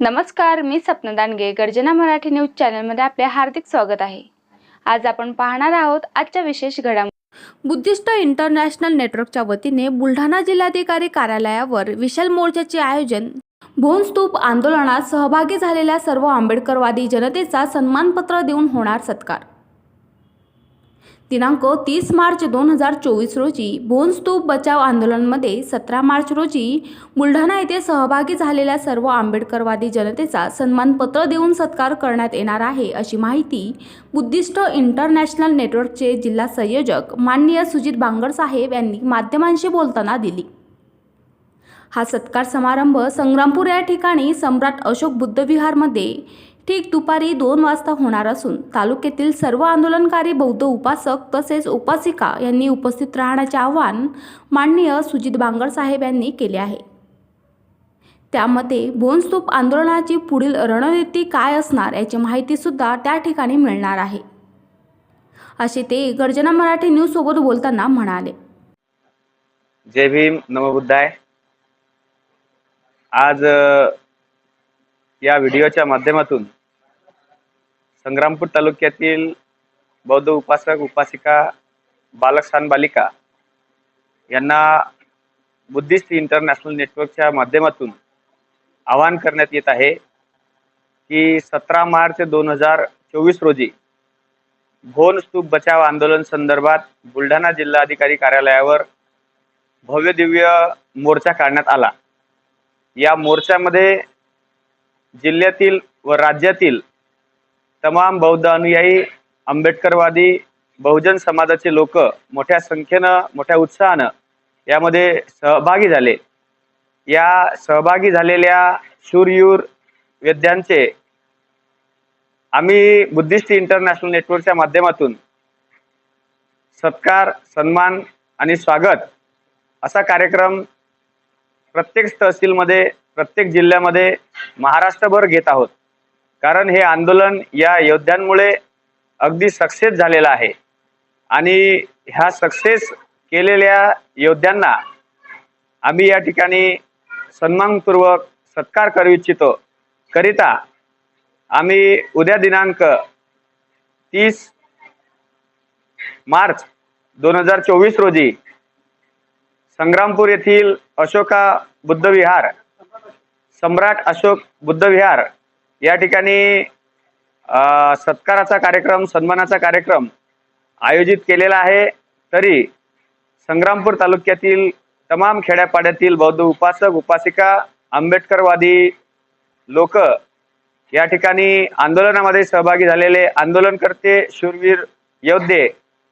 नमस्कार मी सपना दानगे. गर्जना मराठी न्यूज चॅनलमध्ये आपले हार्दिक स्वागत आहे. आज आपण पाहणार आहोत आजच्या विशेष घडामोडी बुद्धिस्ट इंटरनॅशनल नेटवर्कच्या वतीने बुलढाणा जिल्हाधिकारी कार्यालयावर विशाल मोर्चाचे आयोजन. भोनस्तूप आंदोलनात सहभागी झालेल्या सर्व आंबेडकरवादी जनतेचा सन्मानपत्र देऊन होणार सत्कार. दिनांक तीस मार्च दोन हजार चोवीस रोजी भोनस्तूप बचाव आंदोलनमध्ये सतरा मार्च रोजी बुलढाणा येथे सहभागी झालेल्या सर्व आंबेडकरवादी जनतेचा सन्मानपत्र देऊन सत्कार करण्यात येणार आहे अशी माहिती बुद्धिस्ट इंटरनॅशनल नेटवर्कचे जिल्हा संयोजक माननीय सुजित बांगर साहेब यांनी माध्यमांशी बोलताना दिली. हा सत्कार समारंभ संग्रामपूर या ठिकाणी सम्राट अशोक बुद्धविहारमध्ये ठीक दुपारी दोन वाजता होणार असून तालुक्यातील सर्व आंदोलनकारी बौद्ध उपासक तसेच उपासिका यांनी उपस्थित राहण्याचे आवाहन माननीय सुजित बांगर साहेब यांनी केले आहे. त्यामध्ये भोनस्तूप आंदोलनाची पुढील रणनीती काय असणार याची माहितीसुद्धा त्या ठिकाणी मिळणार आहे. असे ते गर्जना मराठी न्यूज सोबत बोलताना म्हणाले. जय भीम नमबुद्धाय आज या व्हिडिओच्या माध्यमातून संग्रामपूर तालुक्यातील बौद्ध उपासक उपासिका बालकस्थान बालिका यांना बुद्धिस्ट इंटरनॅशनल नेटवर्कच्या माध्यमातून आवाहन करण्यात येत आहे की सतरा मार्च दोन हजार चोवीस रोजी भोन स्तूप बचाव आंदोलन संदर्भात बुलढाणा जिल्हाधिकारी कार्यालयावर भव्य दिव्य मोर्चा काढण्यात आला. या मोर्चामध्ये जिल्ह्यातील व राज्यातील तमाम बौद्ध अनुयायी आंबेडकरवादी बहुजन समाजाचे लोक मोठ्या संख्येनं मोठ्या उत्साहानं यामध्ये सहभागी झाले. या सहभागी झालेल्या शूरयूर वेद्यांचे आम्ही बुद्धिस्ट इंटरनॅशनल नेटवर्कच्या माध्यमातून सत्कार सन्मान आणि स्वागत असा कार्यक्रम प्रत्येक तहसीलमध्ये प्रत्येक जिल्ह्यामध्ये महाराष्ट्रभर घेत आहोत. कारण हे आंदोलन या योद्ध्यांमुळे अगदी सक्सेस झालेलं आहे. आणि ह्या सक्सेस केलेल्या योद्ध्यांना आम्ही या ठिकाणी सन्मानपूर्वक सत्कार करू इच्छितो. करिता आम्ही उद्या दिनांक तीस मार्च दोन हजार चोवीस रोजी संग्रामपूर येथील अशोका बुद्ध विहार सम्राट अशोक बुद्ध विहार या ठिकाणी सत्काराचा कार्यक्रम सन्मानाचा कार्यक्रम आयोजित केलेला आहे. तरी संग्रामपूर तालुक्यातील तमाम खेड्यापाड्यातील बौद्ध उपासक उपासिका आंबेडकरवादी लोक या ठिकाणी आंदोलनामध्ये सहभागी झालेले आंदोलनकर्ते शूरवीर योद्धे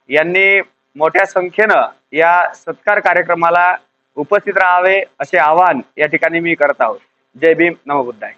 यांनी मोठ्या संख्येनं या सत्कार कार्यक्रमाला उपस्थित राहावे असे आवाहन या ठिकाणी मी करत आहोत. जय भीम नमबुद्धाय